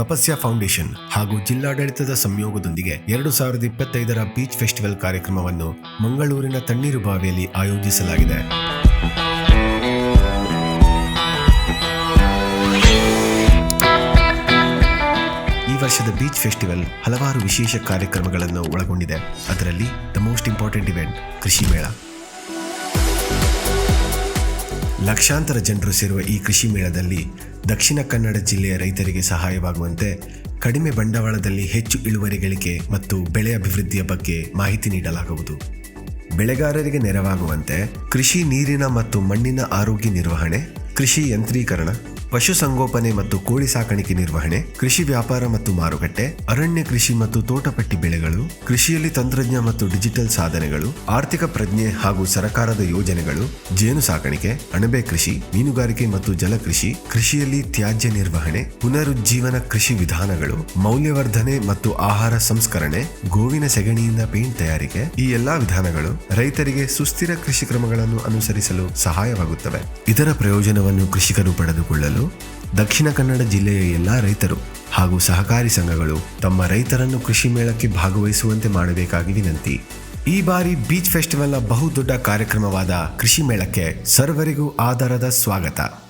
ತಪಸ್ಯ foundation ಹಾಗೂ ಜಿಲ್ಲಾಡಳಿತದ ಸಂಯೋಗದೊಂದಿಗೆ ಎರಡು ಸಾವಿರದ ಇಪ್ಪತ್ತೈದರ ಬೀಚ್ ಫೆಸ್ಟಿವಲ್ ಕಾರ್ಯಕ್ರಮವನ್ನು ಮಂಗಳೂರಿನ ತಣ್ಣೀರು ಬಾವಿಯಲ್ಲಿ ಆಯೋಜಿಸಲಾಗಿದೆ. ಈ ವರ್ಷದ ಬೀಚ್ ಫೆಸ್ಟಿವಲ್ ಹಲವಾರು ವಿಶೇಷ ಕಾರ್ಯಕ್ರಮಗಳನ್ನು ಒಳಗೊಂಡಿದೆ. ಅದರಲ್ಲಿ ದ ಮೋಸ್ಟ್ ಇಂಪಾರ್ಟೆಂಟ್ ಇವೆಂಟ್ ಕೃಷಿ ಮೇಳ. ಲಕ್ಷಾಂತರ ಜನರು ಸೇರುವ ಈ ಕೃಷಿ ಮೇಳದಲ್ಲಿ ದಕ್ಷಿಣ ಕನ್ನಡ ಜಿಲ್ಲೆಯ ರೈತರಿಗೆ ಸಹಾಯವಾಗುವಂತೆ ಕಡಿಮೆ ಬಂಡವಾಳದಲ್ಲಿ ಹೆಚ್ಚು ಇಳುವರಿ ಗಳಿಕೆ ಮತ್ತು ಬೆಳೆ ಅಭಿವೃದ್ಧಿಯ ಬಗ್ಗೆ ಮಾಹಿತಿ ನೀಡಲಾಗುವುದು. ಬೆಳೆಗಾರರಿಗೆ ನೆರವಾಗುವಂತೆ ಕೃಷಿ ನೀರಿನ ಮತ್ತು ಮಣ್ಣಿನ ಆರೋಗ್ಯ ನಿರ್ವಹಣೆ, ಕೃಷಿ ಯಂತ್ರೀಕರಣ ಪಶುಸಂಗೋಪನೆ ಮತ್ತು ಕೋಳಿ ಸಾಕಾಣಿಕೆ ನಿರ್ವಹಣೆ, ಕೃಷಿ ವ್ಯಾಪಾರ ಮತ್ತು ಮಾರುಕಟ್ಟೆ, ಅರಣ್ಯ ಕೃಷಿ ಮತ್ತು ತೋಟಪಟ್ಟಿ ಬೆಳೆಗಳು, ಕೃಷಿಯಲ್ಲಿ ತಂತ್ರಜ್ಞ ಮತ್ತು ಡಿಜಿಟಲ್ ಸಾಧನೆಗಳು, ಆರ್ಥಿಕ ಪ್ರಜ್ಞೆ ಹಾಗೂ ಸರಕಾರದ ಯೋಜನೆಗಳು, ಜೇನು ಸಾಕಾಣಿಕೆ, ಅಣಬೆ ಕೃಷಿ, ಮೀನುಗಾರಿಕೆ ಮತ್ತು ಜಲಕೃಷಿ ಕೃಷಿಯಲ್ಲಿ ತ್ಯಾಜ್ಯ ನಿರ್ವಹಣೆ, ಪುನರುಜ್ಜೀವನ ಕೃಷಿ ವಿಧಾನಗಳು, ಮೌಲ್ಯವರ್ಧನೆ ಮತ್ತು ಆಹಾರ ಸಂಸ್ಕರಣೆ, ಗೋವಿನ ಸೆಗಣಿಯಿಂದ ಪೇಂಟ್ ತಯಾರಿಕೆ, ಈ ಎಲ್ಲಾ ವಿಧಾನಗಳು ರೈತರಿಗೆ ಸುಸ್ಥಿರ ಕೃಷಿ ಕ್ರಮಗಳನ್ನು ಅನುಸರಿಸಲು ಸಹಾಯವಾಗುತ್ತವೆ. ಇದರ ಪ್ರಯೋಜನವನ್ನು ಕೃಷಿಕರು ಪಡೆದುಕೊಳ್ಳಲು ದಕ್ಷಿಣ ಕನ್ನಡ ಜಿಲ್ಲೆಯ ಎಲ್ಲ ರೈತರು ಹಾಗೂ ಸಹಕಾರಿ ಸಂಘಗಳು ತಮ್ಮ ರೈತರನ್ನು ಕೃಷಿ ಮೇಳಕ್ಕೆ ಭಾಗವಹಿಸುವಂತೆ ಮಾಡಬೇಕಾಗಿ ವಿನಂತಿ. ಈ ಬಾರಿ ಬೀಚ್ ಫೆಸ್ಟಿವಲ್ನ ಬಹುದೊಡ್ಡ ಕಾರ್ಯಕ್ರಮವಾದ ಕೃಷಿ ಮೇಳಕ್ಕೆ ಸರ್ವರಿಗೂ ಆಧಾರದ ಸ್ವಾಗತ.